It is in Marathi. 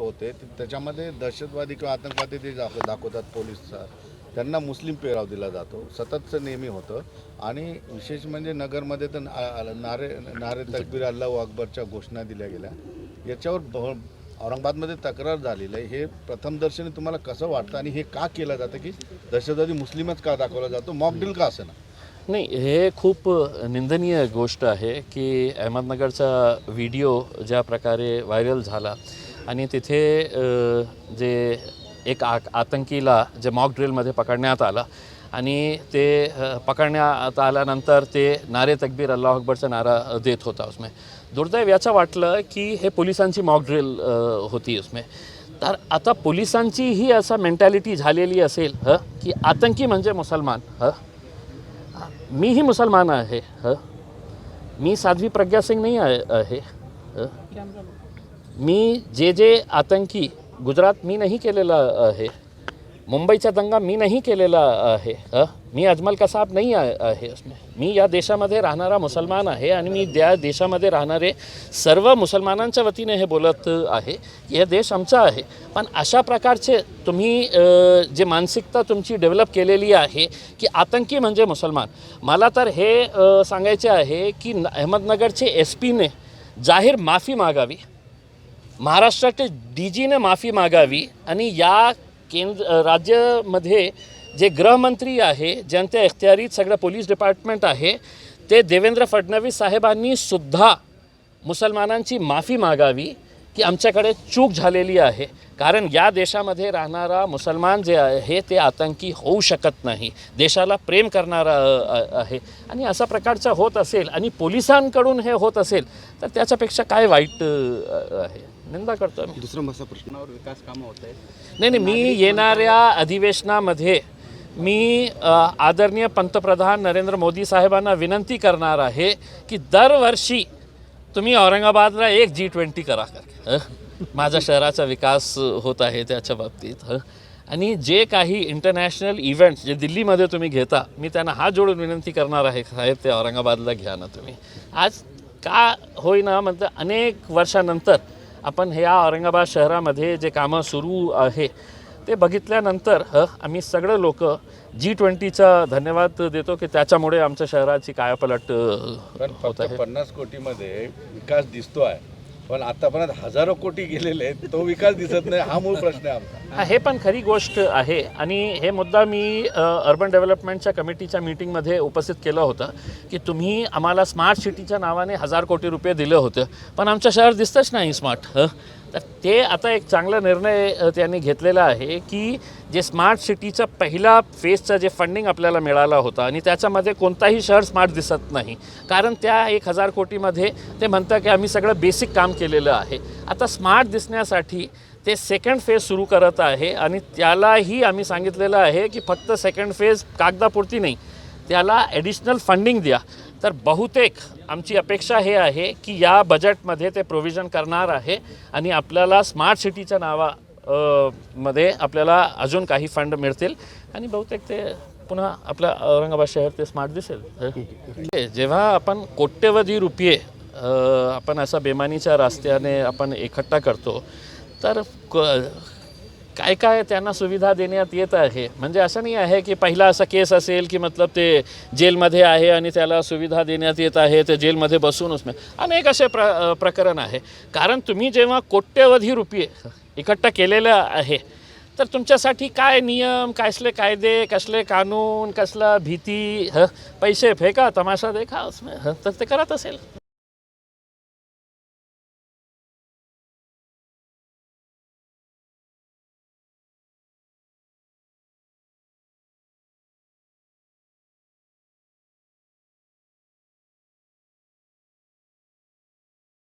होते त्याच्यामध्ये दहशतवादी किंवा आतंकवादी ते दाख- दाखवतात पोलीसचा. त्यांना मुस्लिम पेहराव दिला जातो. सततचं नेहमी होतं. आणि विशेष म्हणजे नगरमध्ये तर नारे नारे तकबीर अल्लाह अकबरच्या घोषणा दिल्या गेल्या. याच्यावर औरंगाबादमध्ये तक्रार झालेली आहे. हे प्रथमदर्शनी तुम्हाला कसं वाटतं आणि हे का केलं जातं की दहशतवादी मुस्लिमच का दाखवला जातो? मॉकड्रिल का असं ना? नाही हे खूप निंदनीय गोष्ट आहे की अहमदनगरचा व्हिडिओ ज्या प्रकारे व्हायरल झाला आणि तिथे जे एक आ आतंकीला जे मॉक ड्रिलमध्ये पकडण्यात आला आणि ते पकडण्यात आल्यानंतर ते नारे तकबीर अल्लाह अकबरचा नारा देत होता उसमें. दुर्दैव याचं वाटलं की हे पोलिसांची मॉक ड्रिल होती उसमें. तर आता पोलिसांची ही असा मेंटॅलिटी झालेली असेल ह की आतंकी म्हणजे मुसलमान ह. मीही मुसलमान आहे ह. मी साध्वी प्रज्ञा सिंग नाही आहे मी जे जे आतंकी गुजरात मी नाही केलेला आहे. मुंबईचा दंगा मी नाही केलेला आहे. मी अजमल कसाब नाही आहे. मी या देशामध्ये राहणारा मुसलमान आहे आणि मी त्या देशामध्ये राहणारे सर्व मुसलमानांच्या वतीने हे बोलत आहे की हे देश आमचा आहे. पण अशा प्रकारचे तुम्ही जे मानसिकता तुमची डेव्हलप केलेली आहे की आतंकी म्हणजे मुसलमान. मला तर हे सांगायचे आहे की अहमदनगरचे एस पीने जाहीर माफी मागावी. महाराष्ट्राचे डी जीने माफी मागावी आणि या केंद्र राज्यामध्ये जे गृहमंत्री आहे ज्यांच्या इख्तियारीत सगळं पोलीस डिपार्टमेंट आहे ते देवेंद्र फडणवीस साहेबांनी सुद्धा मुसलमानांची माफी मागावी की आमच्याकडे चूक झालेली आहे. कारण या देशामध्ये राहणारा मुसलमान जे आहे ते आतंकी होऊ शकत नाही. देशाला प्रेम करणारा आहे. आणि अशा प्रकारचा होत असेल आणि पोलिसांकडून हे होत असेल तर त्याच्यापेक्षा काय वाईट आहे? निंदा करतो मी दुसरा मसा प्रश्नावर विकास कामं होत आहेत नाही नाही मी येणाऱ्या अधिवेशनामध्ये मी आदरणीय पंतप्रधान नरेंद्र मोदी साहेबांना विनंती करणार आहे की दरवर्षी तुम्ही औरंगाबादला एक जी ट्वेंटी करा? माझ्या शहराचा विकास होत आहे त्याच्या बाबतीत? आणि जे काही इंटरनॅशनल इव्हेंट्स जे दिल्लीमध्ये तुम्ही घेता मी त्यांना हात जोडून विनंती करणार आहे साहेब ते औरंगाबादला घ्या ना तुम्ही आज का होईना म्हणजे अनेक वर्षानंतर आपण ह्या औरंगाबाद शहरामध्ये जे कामं सुरू आहे ते बघितल्यानंतर आम्ही सगळे लोक जी ट्वेंटीचा धन्यवाद देतो की त्याच्यामुळे आमच्या शहराची कायापलट होत आहे. पन्नास कोटीमध्ये विकास दिसतो आहे पण आतापर्यंत हजारो कोटी गेलेले आहेत तो विकास दिसत नाही हा मूळ प्रश्न आहे आमचा. हे पण खरी गोष्ट आहे. आणि हे मुद्दा मी अर्बन डेव्हलपमेंटच्या कमिटीच्या मीटिंगमध्ये उपस्थित केलं होतं की तुम्ही आम्हाला स्मार्ट सिटीच्या नावाने हजार कोटी रुपये दिले होते. पण आमचं शहर दिसतंच नाही स्मार्ट हं? तर ते आता एक चांगला निर्णय त्यांनी घेतलेला आहे की जे स्मार्ट सिटीचा पहिला फेजचा जे फंडिंग आपल्याला मिळाला होता आणि त्याच्यामध्ये कोणताही शहर स्मार्ट दिसत नाही. कारण त्या एक हजार कोटीमध्ये ते म्हणतात की आम्ही सगळं बेसिक काम केलेलं आहे. आता स्मार्ट दिसण्यासाठी ते सेकंड फेज सुरू करत आहे आणि त्यालाही आम्ही सांगितलेलं आहे की फक्त सेकंड फेज कागदापुरती नाही त्याला ॲडिशनल फंडिंग द्या. तर बहुतेक आमची अपेक्षा हे आहे की या बजेटमध्ये ते प्रोव्हिजन करणार आहे आणि आपल्याला स्मार्ट सिटीच्या नावा मध्ये आपल्याला अजून काही फंड मिळतील. आणि बहुतेक ते पुन्हा आपल्या औरंगाबाद शहर ते स्मार्ट दिसेल. जेव्हा आपण कोट्यवधी रुपये आपण असा बेमानीच्या रस्त्याने आपण इकट्ठा करतो तर क- काय काय त्यांना सुविधा देण्यात येत आहे? म्हणजे असं नाही आहे की पहिला असा केस असेल की मतलब ते जेलमध्ये आहे आणि त्याला सुविधा देण्यात येत आहे ते जेलमध्ये बसूनच उसमे अनेक असे प्र प्रकरण आहे. कारण तुम्ही जेव्हा कोट्यवधी रुपये इकट्ठा केलेलं आहे तर तुमच्यासाठी काय नियम कसले कायदे कसले कानून कसला भीती ह? पैसे फेका तमाशा देखा उसमे तर ते करत असेल.